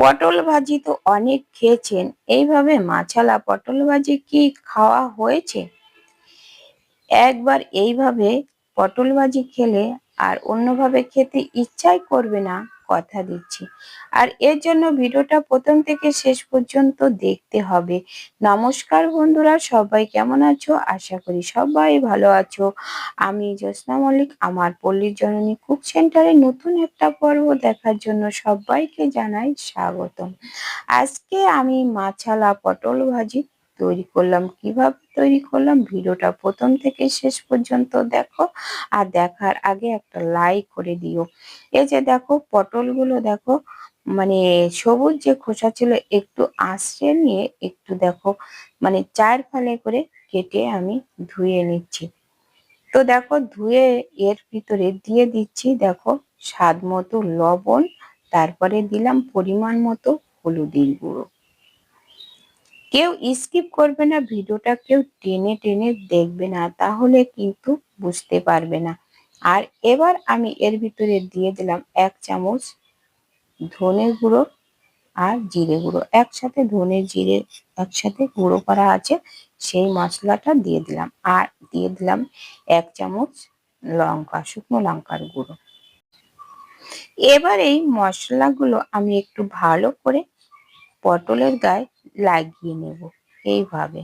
পটল ভাজি তো অনেক খেয়েছেন। এইভাবে মাছালা পটল ভাজি কি খাওয়া হয়েছে? একবার এইভাবে পটল ভাজি খেলে আর অন্যভাবে খেতে ইচ্ছাই করবে না। কথা দিচ্ছি। আর এর জন্য ভিডিওটা প্রথম থেকে শেষ পর্যন্ত দেখতে হবে। নমস্কার বন্ধুরা, সবাই কেমন আছো? আশা করি সবাই ভালো আছো। আমি জ্যোৎস্না মল্লিক, আমার পল্লীর জননী কুক সেন্টারে নতুন একটা পর্ব দেখার জন্য সবাইকে জানাই স্বাগতম। আজকে আমি মাছালা পটল ভাজি তৈরি করলাম, কীভাবে তৈরি করলাম, ভিডিওটা প্রথম থেকে শেষ পর্যন্ত দেখো আর দেখার আগে একটা লাইক করে দিও। এই যে দেখো, পটলগুলো দেখো মানে সবুজ যে খোসা ছিল একটু আঁচড়ে নিয়ে একটু দেখো মানে চার ফালে করে কেটে আমি ধুয়ে নিচ্ছি। তো দেখো, ধুয়ে এর ভিতরে দিয়ে দিচ্ছি দেখো, স্বাদ মতো লবণ, তারপরে দিলাম পরিমাণ মতো হলুদের গুঁড়ো। কেউ স্কিপ করবে না, ভিডিওটা কেউ টেনে টেনে দেখবে না, তাহলে কিন্তু বুঝতে পারবে না। আর এবার আমি এর ভিতরে দিয়ে দিলাম এক চামচ ধনে গুঁড়ো আর জিরে গুঁড়ো। একসাথে ধনে, জিরে একসাথে গুঁড়ো করা আছে, সেই মশলাটা দিয়ে দিলাম। আর দিয়ে দিলাম এক চামচ লঙ্কা, শুকনো লঙ্কার গুঁড়ো। এবার এই মশলাগুলো আমি একটু ভালো করে পটলের গায়ে লাগিয়ে নেব, এইভাবে।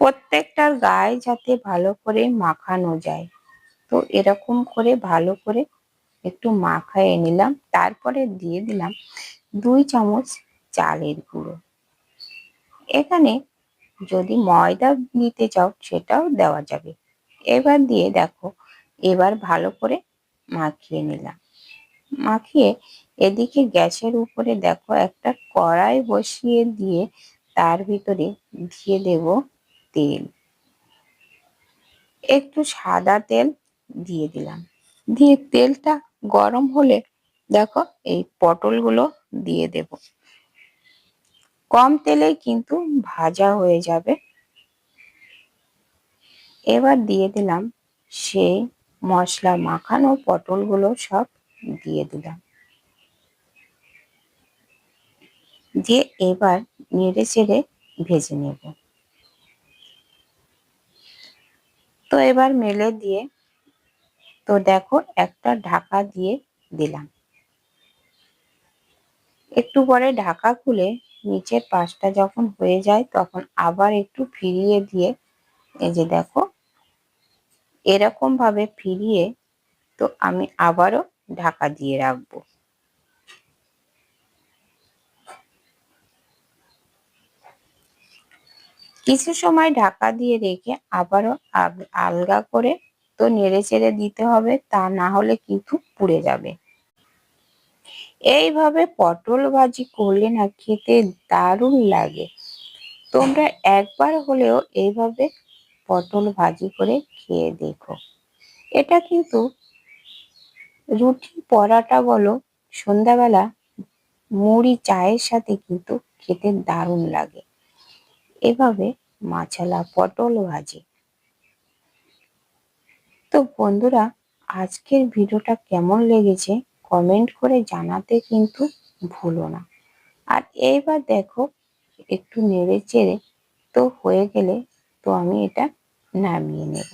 প্রত্যেকটার গায়ে যাতে ভালো করে মাখানো যায়। তো এরকম করে ভালো করে একটু মাখায় নিলাম, তারপরে দিয়ে দিলাম দুই চামচ চালের গুঁড়ো। এখানে যদি ময়দা নিতে চাও, সেটাও দেওয়া যাবে। এবার দিয়ে দেখো, এবার ভালো করে মাখিয়ে নিলাম। মাখিয়ে এদিকে গ্যাসের উপরে দেখো একটা কড়াই বসিয়ে দিয়ে তার ভিতরে দিয়ে দেব তেল। একটু সাদা তেল দিয়ে দিলাম। দিয়ে তেলটা গরম হলে দেখো এই পটলগুলো দিয়ে দেব। কম তেলে কিন্তু ভাজা হয়ে যাবে। এবার দিয়ে দিলাম সেই মশলা মাখানো পটলগুলো সব দিয়ে দিলাম। দিয়ে এবার নেড়ে চেড়ে ভেজে নেব। তো এবার মেলে দিয়ে, তো দেখো একটা ঢাকা দিয়ে দিলাম। একটু পরে ঢাকা খুলে নিচের পাশটা যখন হয়ে যায় তখন আবার একটু ফিরিয়ে দিয়ে, এই যে দেখো এরকম ভাবে ফিরিয়ে তো আমি আবারও ঢাকা দিয়ে রাখব। কিছু সময় ঢাকা দিয়ে রেখে আবারও আলগা করে তো নেড়ে চেড়ে দিতে হবে, তা না হলে কিন্তু পুড়ে যাবে। এইভাবে পটল ভাজি করলে না খেতে দারুণ লাগে। তোমরা একবার হলেও এইভাবে পটল ভাজি করে খেয়ে দেখো। এটা কিন্তু রুটি পরাটা বলো, সন্ধ্যাবেলা মুড়ি চায়ের সাথে কিন্তু খেতে দারুণ লাগে। এভাবে মাছালা, পটল ভাজি। তো বন্ধুরা, আজকের ভিডিওটা কেমন লেগেছে কমেন্ট করে জানাতে কিন্তু ভুলো না। আর এইবার দেখো, একটু নেড়ে চেড়ে তো হয়ে গেলে তো আমি এটা নামিয়ে নেব।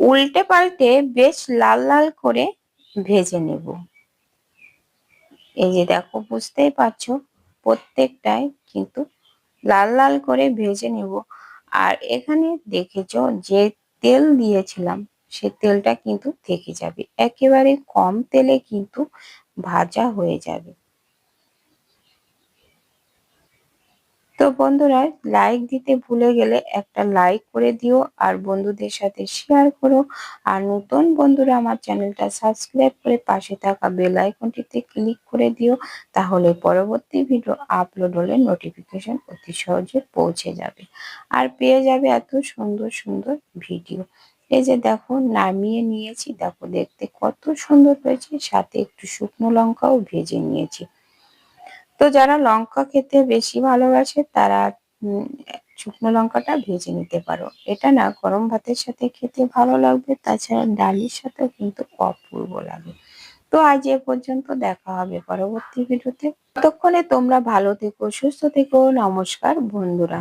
উল্টে পাল্টে বেশ লাল লাল করে ভেজে নেব। এই যে দেখো, বুঝতেই পারছ প্রত্যেকটাই কিন্তু লাল লাল করে ভেজে নেব। আর এখানে দেখেছ যে তেল দিয়েছিলাম, সে তেলটা কিন্তু থেকে যাবে। একেবারে কম তেলে কিন্তু ভাজা হয়ে যাবে। তো বন্ধুরা লাইক দিতে ভুলে গেলে একটা লাইক করে দিও আর বন্ধুদের সাথে শেয়ার করো। আর নতুন বন্ধুরা আমার চ্যানেলটা সাবস্ক্রাইব করে পাশে থাকা বেল আইকনটিতে ক্লিক করে দিও, তাহলে পরবর্তী ভিডিও আপলোড হলে নোটিফিকেশন অতি সহজে পৌঁছে যাবে আর পেয়ে যাবে এত সুন্দর সুন্দর ভিডিও এই যে দেখো, নামিয়ে নিয়েছি। দেখো, দেখতে কত সুন্দর হয়েছে। সাথে একটু শুকনো লঙ্কাও ভেজে নিয়েছি। তো যারা লঙ্কা খেতে বেশি ভালোবাসে, তারা শুকনো লঙ্কাটা ভেজে নিতে পারো। এটা না, গরম ভাতের সাথে খেতে ভালো লাগবে, তাছাড়া ডালির সাথেও কিন্তু অপূর্ব লাগে। তো আজ এ পর্যন্ত দেখা হবে পরবর্তী ভিডিওতে। ততক্ষণে তোমরা ভালো থেকো, সুস্থ থেকো, নমস্কার বন্ধুরা।